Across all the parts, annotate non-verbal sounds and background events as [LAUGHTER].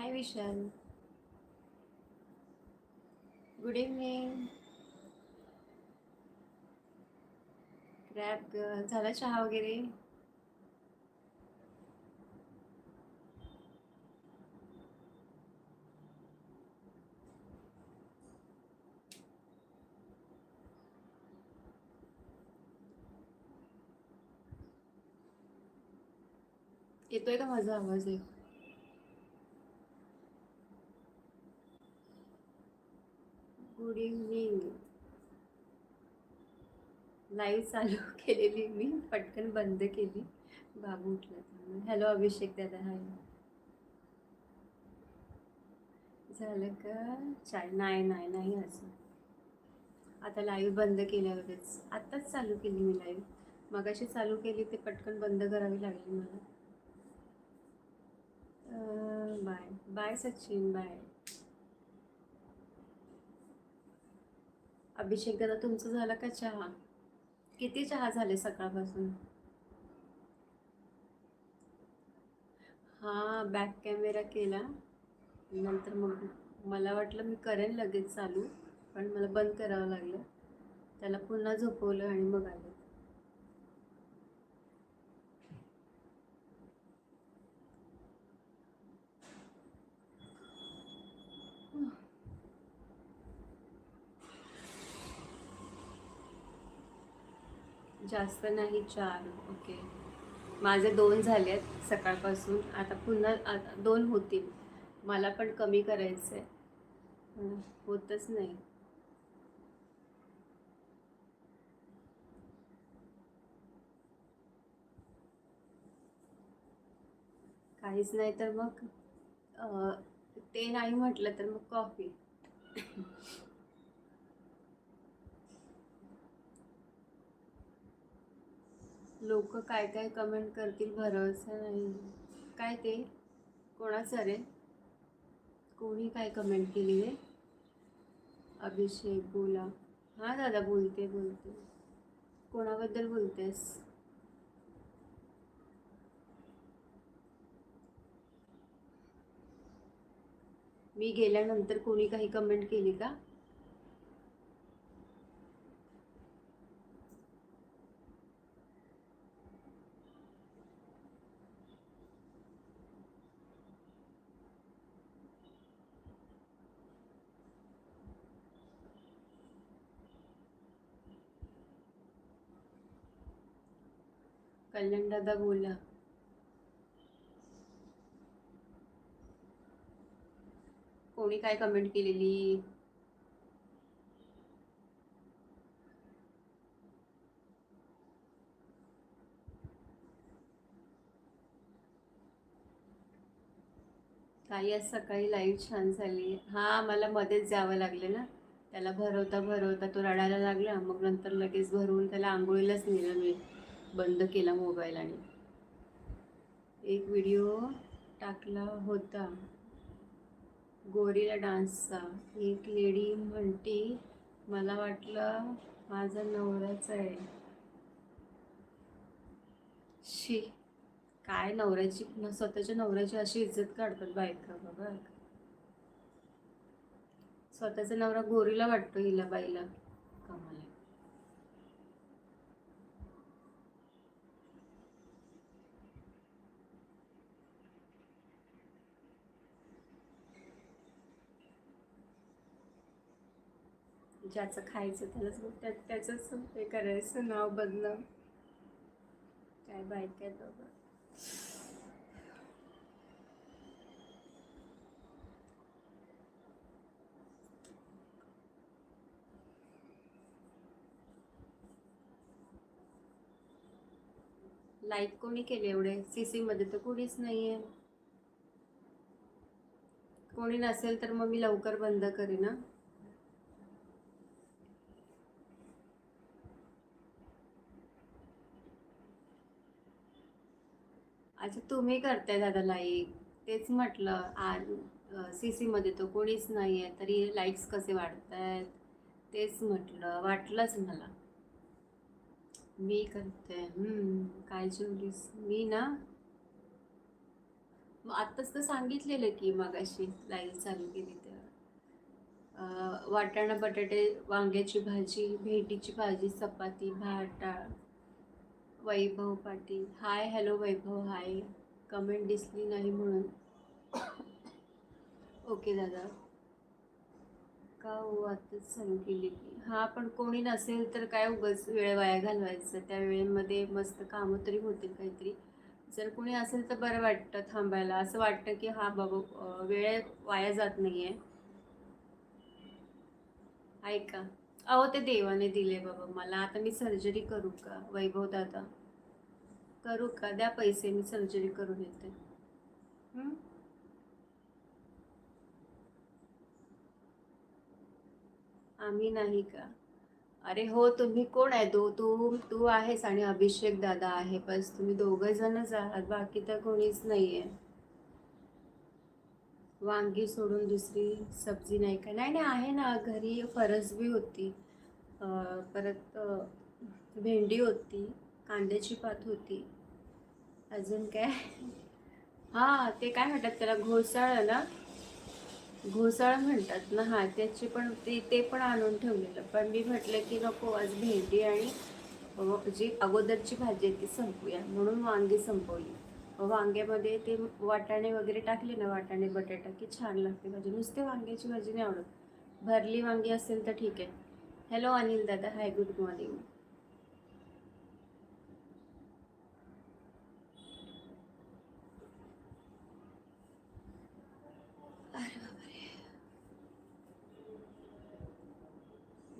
हाय Vishal good evening क्रॅप झाला चहा वगैरे? येतोय का माझा आवाज आहे गुड इव्हनिंग. लाईव्ह चालू [LAUGHS] केलेली मी पटकन बंद केली. बाबू उठला त्यामुळे. हॅलो अभिषेक दादा हाय झालं का? चाय? नाही नाही नाही असं आता लाईव्ह बंद केल्यावरच. आत्ताच चालू केली मी लाईव्ह मगाशी चालू केली ते पटकन बंद करावी लागली मला. Bye bye Sachin bye Abhishek दादा तुमचं झालं का चहा? किती चहा झाले सकाळपासून? हा बॅक कॅमेरा केला. नंतर मग मला वाटलं मी करेन लगेच चालू पण मला बंद करावं लागलं. त्याला पुन्हा झोपवलं आणि मग आलं. जास्त नाही चार ओके. माझे दोन झाले आहेत सकाळपासून. आता पुन्हा आता दोन होतील. मला पण कमी करायचं आहे होतच नाही. काहीच नाही तर मग ते नाही म्हटलं तर मग कॉफी. लोक काय काय कमेंट करतील भरोसा नाही. काय ते? कोणाचं रे? कोणी काय कमेंट केली रे? अभिषेक बोला. हां दादा बोलते बोलते. कोणाबद्दल बोलतेस? मी गेल्यानंतर कोणी काही कमेंट केली का? कल्याण दादा बोला. कोणी काय कमेंट केलेली? काही आज सकाळी लाईव्ह छान झाली. हा मला मध्येच जावं लागलं ना. त्याला भरवता भरवता तो रडायला लागला. मग नंतर लगेच भरवून त्याला आंघोळीलाच नेलं मी. बंद केला मोबाईल आणि एक व्हिडिओ टाकला होता. गोरीला डान्सचा. एक लेडी म्हणती मला वाटलं माझा नवराच आहे. शी काय नवऱ्याची स्वतःच्या नवऱ्याची अशी इज्जत काढतात बायका बाबा स्वतःचा नवरा गोरीला वाटतो हिला बाईला कमाल आहे. ज्याचं खायचं त्यालाच मग त्या त्याचंच हे करायचं नाव बदलं काय बायक आहे बाबा लाईक कोणी केले एवढे? सी सी मध्ये तर कोणीच नाहीये. कोणी नसेल तर मग मी लवकर बंद करीन ना अच्छा तुम्ही करताय दादा लाईक तेच म्हटलं आज सी सीमध्ये तर तो कोणीच नाही आहे तरी लाईक्स कसे वाढत आहेत तेच म्हटलं वाटलंच मला. मी करते काय जेवलीस? मी ना आत्ताच तर सांगितलेलं की मगाशी लाईव्ह चालू केली तर. वाटाणा बटाटे वांग्याची भाजी भेंडीची भाजी चपाती भात डाळ. Vaibhav Patil. Hi hello Vaibhav hi. Comment दिसली नाही म्हणून. ओके दादा. का हो आताच चालू केली की हां पण कोणी नसेल तर काय उगाच वेळ वाया घालवायचं. त्या वेळेमध्ये मस्त कामं तरी होतील काहीतरी. जर कोणी असेल तर बरं वाटतं थांबायला. असं वाटतं की हा बाबा वेळ वाया जात नाही आहे ऐका. अहो ते देवाने दिले बाबा. मला आता मी सर्जरी करू का? वैभव दादा. करू का? द्या पैसे मी सर्जरी करून येते? आम्ही नाही का? अरे हो तुम्ही कोण आहे? तू तू तू आहेस आणि अभिषेक दादा आहे. बस तुम्ही दोघं जणच आहात. बाकी तर कोणीच नाही आहे वांगी सोडून दुसरी सब्जी नाही का नाही नाही आहे ना घरी फरसबी होती. परत भेंडी होती कांद्याची पात होती. अजून काय? हां ते काय म्हणतात त्याला घोसाळ ना? घोसाळ म्हणतात ना हां त्याची पण ते ते पण आणून ठेवलेलं. पण मी म्हटलं की नको आज भेंडी आणि जी अगोदरची भाजी आहे ती संपूया. म्हणून वांगी संपवली. वांग्यामध्ये ते वाटाणे वगैरे टाकले ना वाटाणे बटाटा की छान लागते भाजी. नुसते वांग्याची भाजी नाही आवडत. भरली वांगी असेल तर ठीक आहे. हॅलो अनिल दादा हाय गुड मॉर्निंग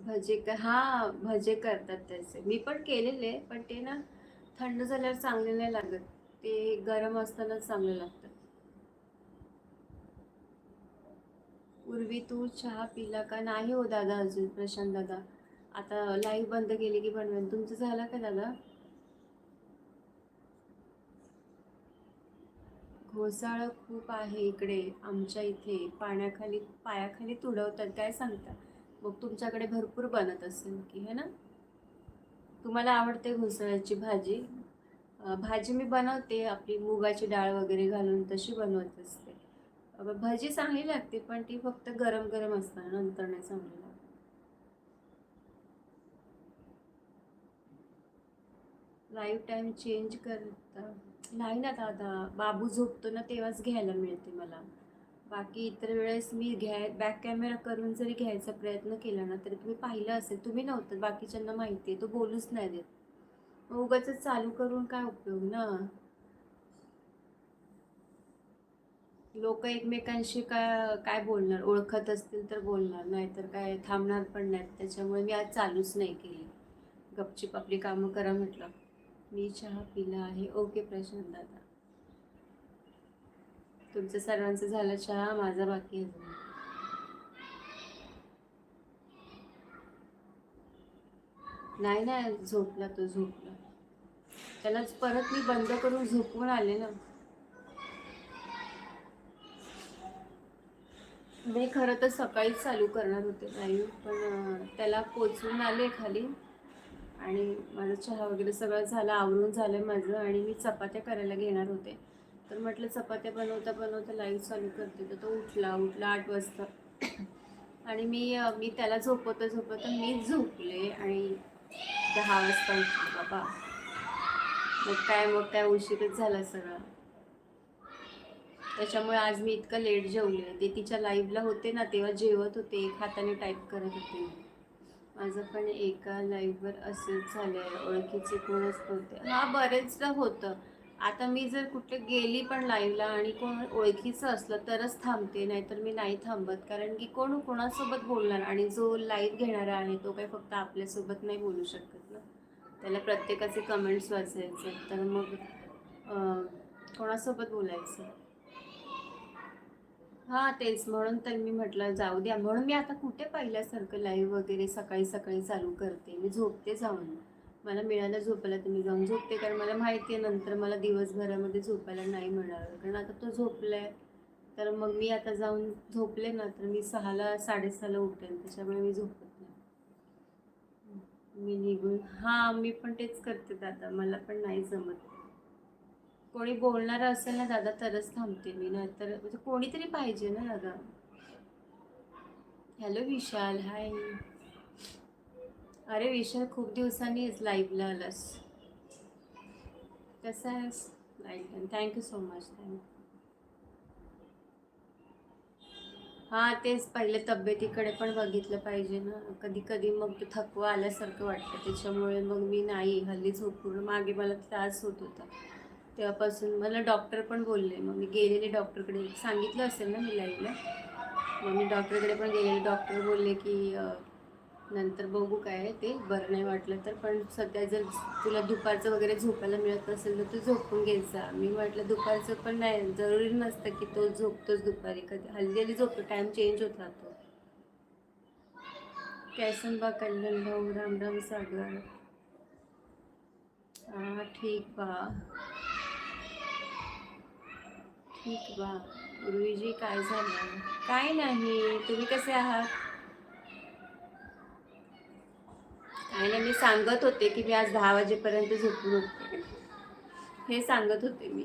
भजे कर हां भजे करतात त्याचे. मी पण केलेले पण ते ना थंड झाल्यावर चांगले नाही लागत. ते गरम असतानाच चांगलं लागतं. पूर्वी तू चहा पिला का? नाही हो दादा अजून प्रशांत दादा. आता लाईव्ह बंद केली की बनवेन. तुमचं झालं का दादा? घोसाळं खूप आहे इकडे आमच्या इथे. पाण्याखाली पायाखाली तुडवतात काय सांगता? मग तुमच्याकडे भरपूर बनत असेल की है ना? तुम्हाला आवडते घोसाळ्याची भाजी? भाजी मी बनवते आपली मुगाची डाळ वगैरे घालून तशी बनवत असते. भाजी चांगली लागते पण ती फक्त गरम गरम असतं नंतर नाही चांगली लागत. लाईव्ह टाईम चेंज करता नाही ना दादा बाबू झोपतो ना तेव्हाच घ्यायला मिळते मला. बाकी इतर वेळेस मी घ्याय बॅक कॅमेरा करून जरी घ्यायचा प्रयत्न केला ना तरी तुम्ही पाहिलं असेल तुम्ही नव्हतं बाकीच्यांना माहिती आहे तो बोलूच नाही देत. उगाच चालू करून काय उपयोग ना? लोक एकमेकांशी काय काय बोलणार? ओळखत असतील तर बोलणार नाहीतर काय थांबणार पण नाहीत. त्याच्यामुळे मी आज चालूच नाही केली. गपचिप आपली कामं करा म्हटलं. मी चहा पिला आहे. ओके प्रशांत दादा. तुमचं सर्वांचं झालं चहा माझा बाकी आहे अजून. नाही नाही झोपला तो झोपला. त्याला परत मी बंद करून झोपून आले ना. मी खरं तर सकाळीच चालू करणार होते लाईव्ह पण त्याला पोचून आले खाली. आणि माझा चहा वगैरे सगळं झालं आवरून झालं माझं आणि मी चपात्या करायला घेणार होते. तर म्हटलं चपात्या बनवता बनवता लाईव्ह चालू करते. तर तो उठला उठला आठ वाजता. आणि मी मी त्याला झोपवता झोपवता मीच झोपले आणि दहा वाजता उठले बाबा. मग काय मग काय उशीरच झाला सगळा. त्याच्यामुळे आज मी इतकं लेट जेवले. ते तिच्या लाईव्हला होते ना तेव्हा जेवत होते एक हाताने टाईप करत होते. माझं पण एका लाईव्हवर असंच झालंय ओळखीचे कोणच नव्हते. हा बरेचदा होतं. आता मी जर कुठे गेली पण लाईव्हला आणि कोण ओळखीचं असलं तरच थांबते नाहीतर मी नाही थांबत. कारण की कोण कोणासोबत बोलणार आणि जो लाईव्ह घेणारा आहे तो काही फक्त आपल्यासोबत नाही बोलू शकत ना. त्याला प्रत्येकाचे कमेंट्स वाचायचे तर मग कोणासोबत बोलायचं? हां तेच. म्हणून तर मी म्हटलं जाऊ द्या. म्हणून मी आता कुठे पाहिल्यासारखं लाईव्ह वगैरे सकाळी सकाळी चालू करते. मी झोपते जाऊन. मला मिळालं झोपायला तर मी जाऊन झोपते कारण मला माहिती आहे नंतर मला दिवसभरामध्ये झोपायला नाही मिळणार कारण आता तो झोपलाय तर मग मी आता जाऊन झोपले ना तर मी सहाला साडेसहाला उठेल त्याच्यामुळे मी झोपत नाही. मी निघून हां मी पण तेच करते दादा मला पण नाही जमत. कोणी बोलणार असेल ना दादा तरच थांबते मी नाहीतर म्हणजे कोणीतरी पाहिजे ना दादा. Hello Vishal hi. अरे विशाल खूप दिवसांनी लाईव्हला आलास. कसं आहेस? Live thank you so much thank you हां तेच पहिले तब्येतीकडे पण बघितलं पाहिजे ना. कधी कधी मग ते थकवा आल्यासारखं वाटतं. त्याच्यामुळे मग मी नाही हल्ली झोपून मागे मला त्रास होत होता. तेव्हापासून मला डॉक्टर पण बोलले. मग मी गेलेले डॉक्टरकडे सांगितलं असेल ना मी लाईव्हला मग मी डॉक्टरकडे पण गेलेले. डॉक्टर बोलले की नंतर बघू काय ते. बरं नाही वाटलं तर पण सध्या जर तुला दुपारचं वगैरे झोपायला मिळत असेल तर तू झोपून घेत जा. मी म्हटलं दुपारचं पण नाही जरुरी नसतं की तो झोपतोच दुपारी. कधी हल्ली हल्ली झोपतो टाईम चेंज होत राहतो. कैसन बा कल्याण भाऊ राम राम सागर. हा ठीक बा. ठीक बा. गुरुजी काय झालं? काय नाही. तुम्ही कसे आहात? आणि मी सांगत होते की मी आज दहा वाजेपर्यंत झोपून होते हे सांगत होते मी.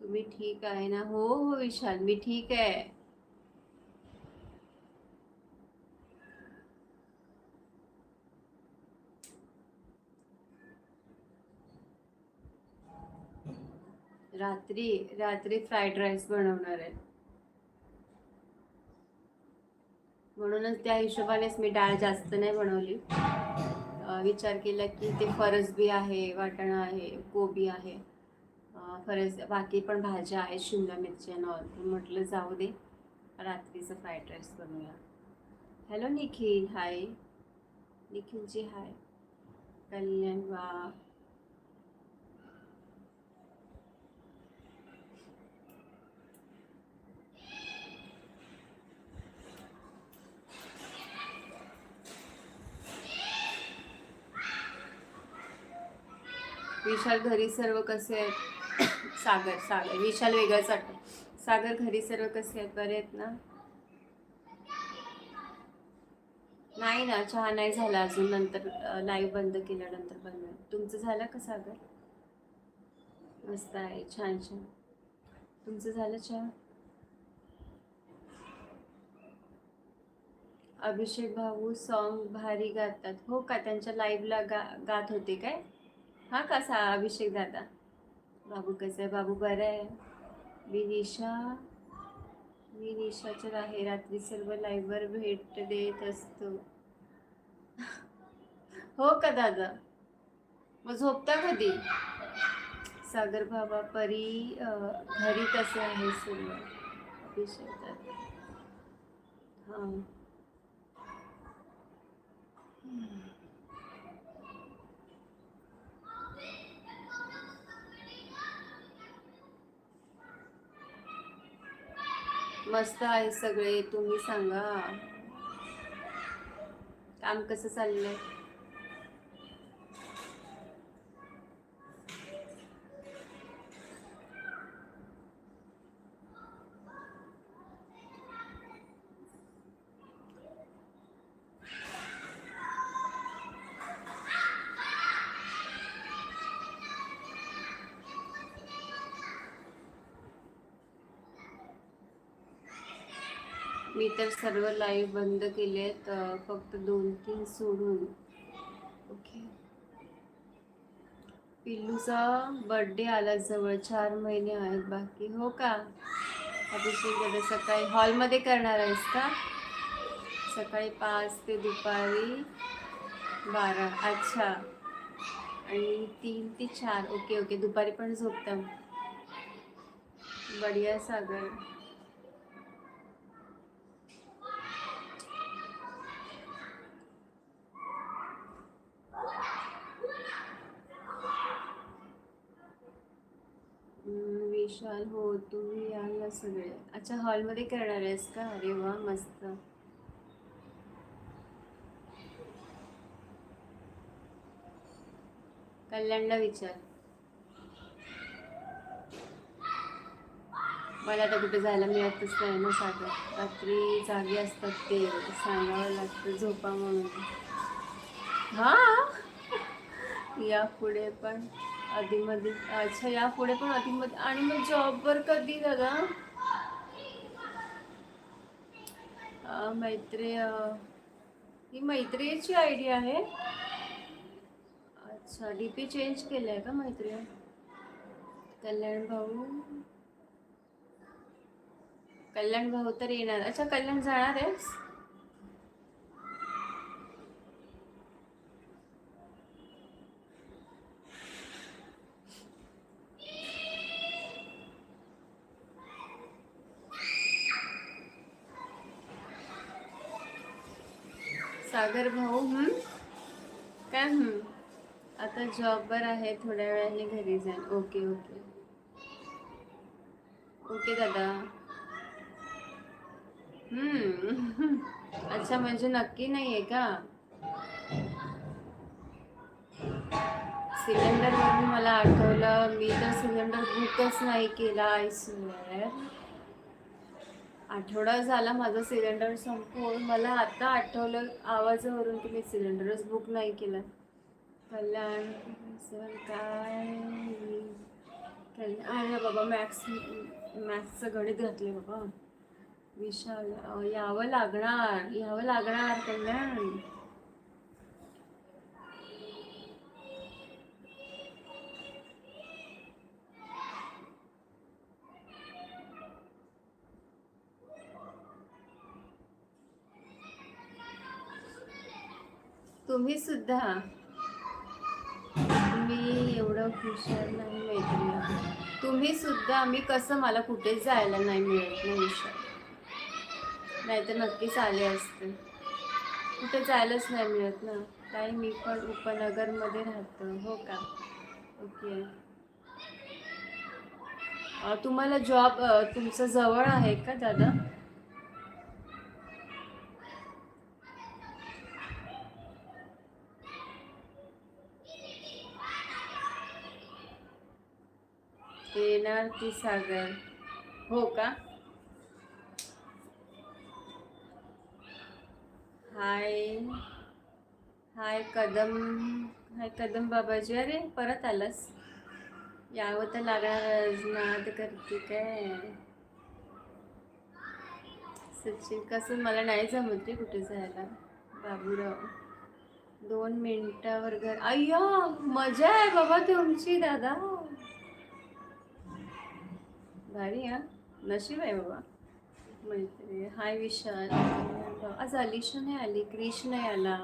तुम्ही ठीक आहे ना? हो हो विशाल मी ठीक आहे. रात्री रात्री फ्राईड राईस बनवणार आहे. म्हणूनच त्या हिशोबानेच मी डाळ जास्त नाही बनवली. विचार केला की ते फरसबी आहे वाटाणा आहे कोबी आहे. फरस बाकी पण भाज्या आहेत शिमला मिरची आणि ऑल म्हटलं जाऊ दे रात्रीचं फ्राईड राईस बनवूया. Hello Nikhil. Hi Nikhilji hi Kalyan वा. विशाल घरी सर्व कसे आहेत? सागर सागर. विशाल वेगळंच वाटतं. सागर घरी सर्व कसे आहेत? बरे आहेत ना? नाही ना चहा नाही झाला अजून. नंतर लाईव्ह बंद केल्यानंतर बंद तुमचं झालं का सागर? मस्त आहे. छान छान. तुमचं झालं चहा? अभिषेक भाऊ सॉन्ग भारी गातात. हो का? त्यांच्या लाईव्हला गा गात होते काय? हा कसा अभिषेक दादा? बाबू कसं आहे? बाबू बरं आहे? मी निशा मी निशाच्या आहे रात्री सर्व लाईव्हवर भेट देत असतो. हो का दादा? मग झोपता कधी? सागर बाबा परी घरी कसे आहे सर्व. अभिषेक दादा. हां. मस्त आहे सगळे तुम्ही सांगा. काम कसं चाललंय? मी तर सर्व लाईव्ह बंद केलेत अं, फक्त दोन तीन सोडून. ओके. पिल्लूचा बर्थडे आला जवळ चार महिने आहेत बाकी. हो का? अभिषेक सकाळी हॉलमध्ये करणार आहेस का? सकाळी पाच ते दुपारी बारा. अच्छा. आणि तीन ते चार. Okay okay. दुपारी पण झोपता बढिया सागर हम्म, विशाल हो तुम्ही याल ना सगळे. अच्छा हॉलमध्ये करणार आहेस का? अरे वा मस्त. कल्याणला विचार. मला तर कुठे जायला मिळतच नाही ना साधं रात्री जागे असतात ते सांगावं लागतं झोपा म्हणून. हा? यापुढे पण. आधीमध्ये. अच्छा या पुढे पण आधीमध्ये. आणि मग जॉबवर कधी दादा अं, मैत्री ही मैत्रियीची आयडी आहे. अच्छा डी पी चेंज केलं आहे का मैत्री कल्याण भाऊ? कल्याण भाऊ तर येणार. अच्छा कल्याण जाणार आहेस? सागर भाऊ हम्म काय हम्म आता जॉबवर आहे थोड्या वेळाने घरी जाईन. Okay okay. ओके दादा. हम्म. अच्छा म्हणजे नक्की नाही आहे का? सिलेंडरवरून मला आठवलं मी तर सिलेंडर बुकच नाही केला आय आठवडा झाला माझा सिलेंडर संपवून मला आता आठवलं आवाजावरून की मी सिलेंडरच बुक नाही केला. कल्याण सर काय कल्याण बाबा मॅथ्स मॅथ्सचं गणित घातले बाबा. विशाल यावं लागणार यावं लागणार कल्याण. तुम्ही सुद्धा. मी एवढं हुशार नाही मैत्रिणी. तुम्ही सुद्धा मी कसं मला कुठे जायला नाही मिळत नाही हुशार. नाहीतर नक्कीच आले असते. कुठे जायलाच नाही मिळत ना. ताई मी पण उपनगरमध्ये राहतो. हो का? ओके. तुम्हाला जॉब तुमचं जवळ आहे का दादा? येणार ती सागर? हो का? हाय. हाय कदम. हाय कदम बाबाजी. अरे परत आलास? यावं तर लागणार नाद करते काय? सचिन कसं मला नाही जमत रे कुठे जायला. बाबूराव दोन मिनिटावर घर. अय्या मजा आहे बाबा तुमची दादा. भारी हा नशीब आहे बाबा. मैत्री हाय विशाल. आज अलिशा नाही आली क्रिश नाही आला.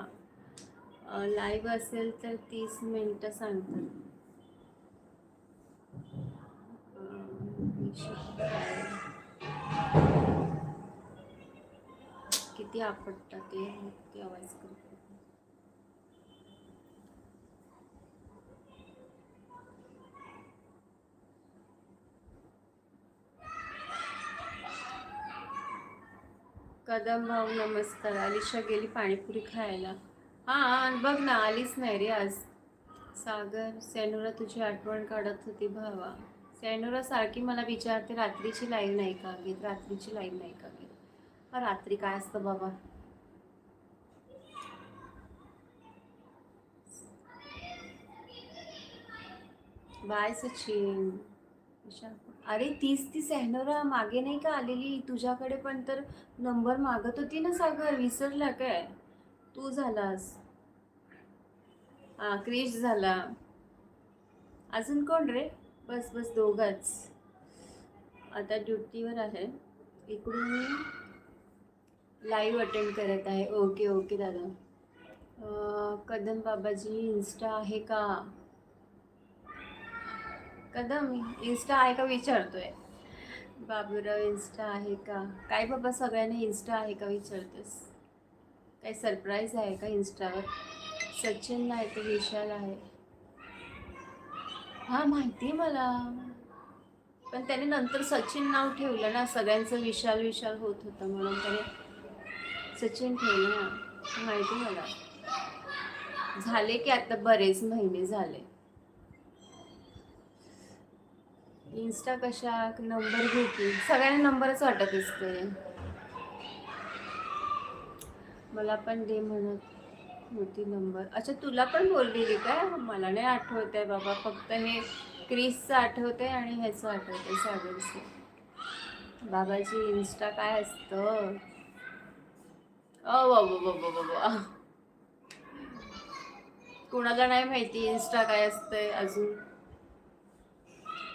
लाईव्ह असेल तर तीस मिनटं सांगतात किती आपटतात ते आवाज करतात कदम भाऊ नमस्कार. अलिशा गेली पाणीपुरी खायला. हां बघ ना आलीच नाही रे आज. सागर सेनुरा तुझी आठवण काढत होती भावा. सेनुरा सारखी मला विचारते रात्रीची लाईव्ह नाही का घेत रात्रीची लाईव्ह नाही का घेत हा, रात्री काय असतं बाबा? बाय सचिन विशाल. अरे तीच ती सॅनोरा मागे नाही का आलेली? तुझ्याकडे पण तर नंबर मागत होती ना सागर विसरला काय? तू झालास. हा क्रेश झाला. अजून कोण रे? बस बस दोघंच. आता ड्युटीवर आहे. इकडून मी लाईव्ह अटेंड करत आहे. ओके ओके दादा. कदम बाबाजी इन्स्टा आहे का? कदम इन्स्टा आहे का विचारतोय? बाबूराव इन्स्टा आहे का? काय बाबा सगळ्यांना इन्स्टा आहे का विचारतेस? काही सरप्राईज आहे का इन्स्टावर सचिन आहे का विशाल आहे? हा माहिती आहे मला. पण त्याने नंतर सचिन नाव ठेवलं ना सगळ्यांचं विशाल विशाल होत होतं म्हणून त्याने सचिन ठेवलं ना. माहिती मला. झाले की आता बरेच महिने झाले. इन्स्टा कशा? नंबर घेतील की. सगळ्यांना नंबरच वाटत असते. मला पण दे म्हणत होती नंबर. अच्छा तुला पण बोललेली काय? मला नाही आठवत आहे बाबा. फक्त हे क्रिसचं आठवतंय आणि ह्याचं आठवतंय सागरचं बाबाची इन्स्टा काय असतं? अ बाबा बाबा बाबा कुणाला नाही माहिती इन्स्टा काय असतंय अजून?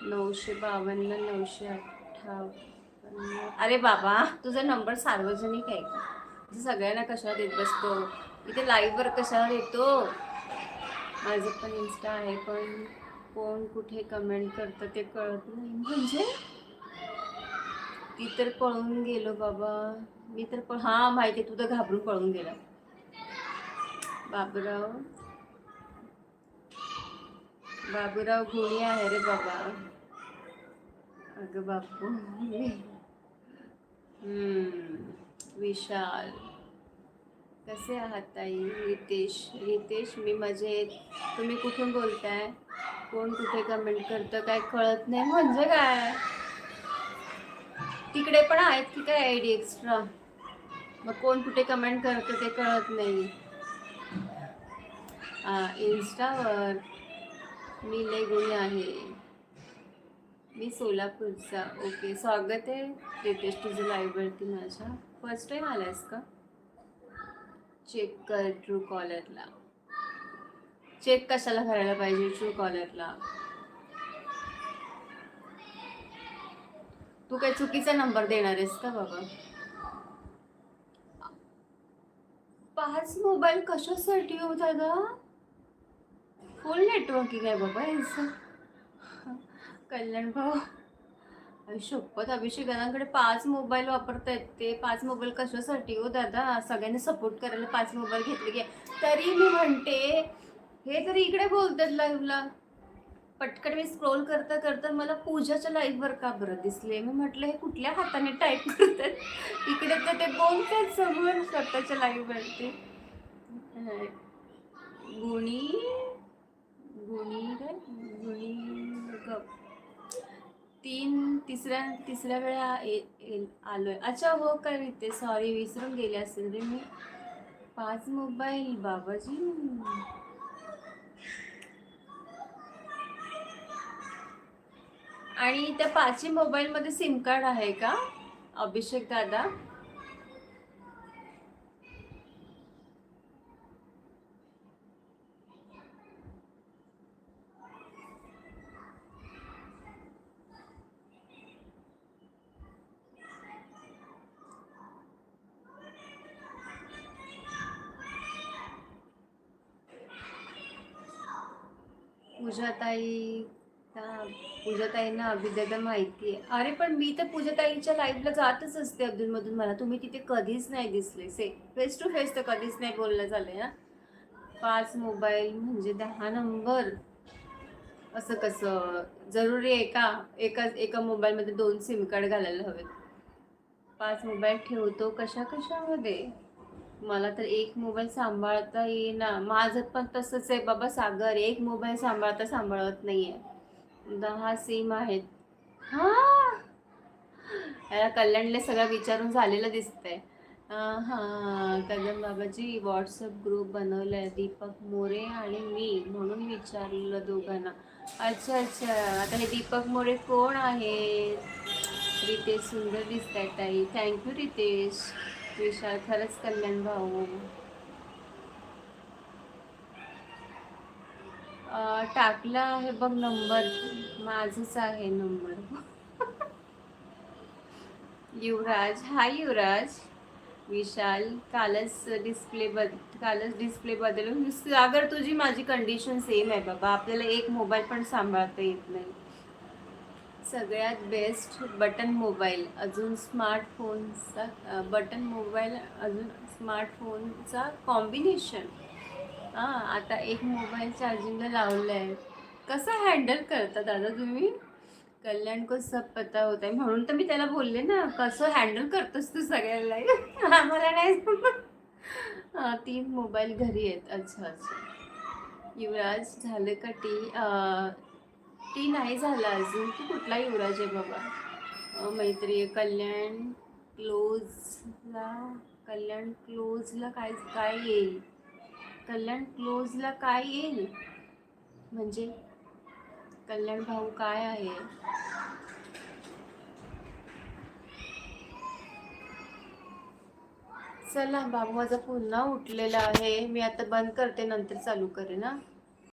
नऊशे बावन्न नऊशे अठ्ठावन्न. अरे बाबा तुझा नंबर सार्वजनिक आहे का? सगळ्यांना कशाला देत बसतो? इथे लाईव्हवर कशाला देतो माझं पण इन्स्टा आहे पण कोण कुठे कमेंट करतं ते कळत नाही. म्हणजे? ती तर पळून गेलो बाबा. मी तर पळ हां माहिती आहे तू तर घाबरून पळून गेला. बाबूराव? बाबूराव घोणी आहे रे बाबा. अगं बापू. विशाल. कसे आहात ताई? रितेश रितेश मी मजेत. तुम्ही कुठून बोलताय? कोण कुठे कमेंट करतं काय कळत नाही. म्हणजे काय? तिकडे पण आहेत की काय आय डी एक्स्ट्रा मग कोण कुठे कमेंट करतं ते कळत नाही. इन्स्टावर मी लय गुणी आहे. मी सोलापूरचा. ओके स्वागत आहे लेटेस्ट तुझं लाईव्हवरती माझ्या. फर्स्ट टाईम आलायस का? चेक कर ट्रू कॉलरला चेक कशाला करायला पाहिजे ट्रू कॉलरला तू काय चुकीचा नंबर देणार आहेस का बाबा? पाच मोबाईल कशासाठी हो दादा? फुल नेटवर्किंग आहे बाबा यांचं. कल्याण भाऊ. शपथ अभिषेकांकडे पाच मोबाईल वापरतायत ते. पाच मोबाईल कशासाठी हो दादा? सगळ्यांनी सपोर्ट करायला पाच मोबाईल घेतले की. तरी मी म्हणते हे तरी इकडे बोलतात लाईव्हला पटकन मी स्क्रोल करता करता मला पूजाच्या लाईव्हवर का बरं दिसले? मी म्हटलं हे कुठल्या हाताने टाईप करतात? इकडे तर ते बोलतात समोर स्वतःच्या लाईव्हवरती गुणी गुणी काय गुणी गप. तीन तिसऱ्या तिसऱ्या वेळा आलोय. अच्छा हो काय सॉरी विसरून गेले असेल रे मी. पाच मोबाईल बाबाजी. आणि त्या पाचही मोबाईलमध्ये सिम कार्ड आहे का? अभिषेक दादा? पूजाताई त्या पूजाताईंना अभिदादा माहिती आहे. अरे पण मी तर पूजाताईच्या लाईफला जातच असते अब्दुलमधून. मला तुम्ही तिथे कधीच नाही दिसले. से फेस टू फेस तर कधीच नाही बोललं झालं ना पाच मोबाईल म्हणजे दहा नंबर असं कसं? जरुरी आहे का? एका एका मोबाईलमध्ये दोन सिम कार्ड घालायला हवेत. पाच मोबाईल ठेवतो कशा कशामध्ये मला तर एक मोबाईल सांभाळता येईना. माझं पण तसंच आहे बाबा सागर. एक मोबाईल सांभाळता सांभाळत नाही आहे दहा सिम आहेत. हां? याला कल्याणला सगळं विचारून झालेलं दिसतंय. हां कदम बाबाजी व्हॉट्सअप ग्रुप बनवला आहे दीपक मोरे आणि मी म्हणून विचारलं दोघांना. अच्छा अच्छा. आता हे दीपक मोरे कोण आहे रितेश सुंदर दिसत आहे ताई थँक्यू रितेश. विशाल खरंच कल्याण भाऊ. टाकला आहे बघ नंबर. माझच आहे नंबर. [LAUGHS] युवराज हाय युवराज. विशाल कालच डिस्प्ले बद कालच डिस्प्ले बदलून. अगर तुझी माझी कंडिशन सेम आहे बाबा. आपल्याला एक मोबाईल पण सांभाळता येत नाही. सगळ्यात बेस्ट बटन मोबाईल अजून स्मार्टफोनचा बटन मोबाईल अजून स्मार्टफोनचा कॉम्बिनेशन हां आता एक मोबाईल चार्जिंगला लावलं आहे कसं हँडल करता दादा तुम्ही? कल्याण को सब पता होत आहे म्हणून तर मी त्याला बोलले ना कसं हँडल करतोस तू सगळ्याला [LAUGHS] आम्हाला नाही हां तीन मोबाईल घरी आहेत. अच्छा अच्छा. युवराज झालं का टी ती नाही झाला अजून. तू कुठला युवराज आहे बाबा? मैत्री आहे. कल्याण क्लोजला कल्याण क्लोजला काय काय येईल? कल्याण क्लोजला काय येईल? म्हणजे कल्याण भाऊ काय आहे? चला बाबू माझा पुन्हा उठलेला आहे. मी आता बंद करते नंतर चालू करेन ना